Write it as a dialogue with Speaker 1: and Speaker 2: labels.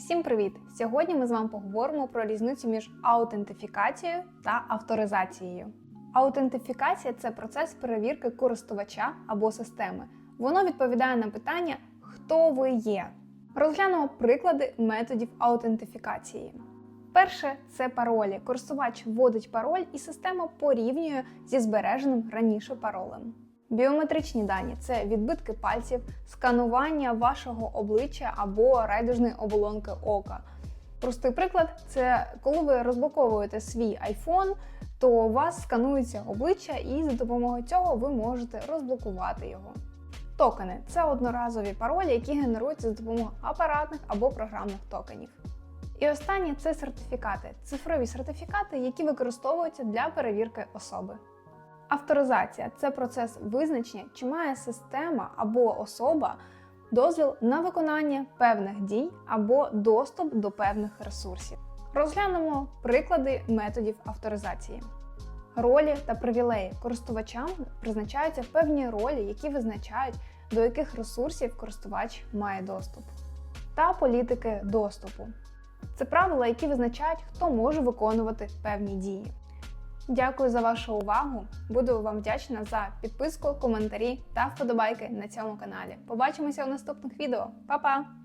Speaker 1: Всім привіт! Сьогодні ми з вами поговоримо про різницю між аутентифікацією та авторизацією. Аутентифікація це процес перевірки користувача або системи. Воно відповідає на питання, хто ви є. Розглянемо приклади методів аутентифікації. Перше це паролі. Користувач вводить пароль, і система порівнює зі збереженим раніше паролем. Біометричні дані це відбитки пальців, сканування вашого обличчя або райдужної оболонки ока. Простий приклад це коли ви розблоковуєте свій iPhone, то у вас сканується обличчя, і за допомогою цього ви можете розблокувати його. Токени це одноразові паролі, які генеруються за допомогою апаратних або програмних токенів. І останнє це сертифікати, цифрові сертифікати, які використовуються для перевірки особи. Авторизація це процес визначення, чи має система або особа дозвіл на виконання певних дій або доступ до певних ресурсів. Розглянемо приклади методів авторизації. Ролі та привілеї користувачам призначаються певні ролі, які визначають, до яких ресурсів користувач має доступ, та політики доступу. Це правила, які визначають, хто може виконувати певні дії. Дякую за вашу увагу. Буду вам вдячна за підписку, коментарі та вподобайки на цьому каналі. Побачимося у наступних відео. Па-па!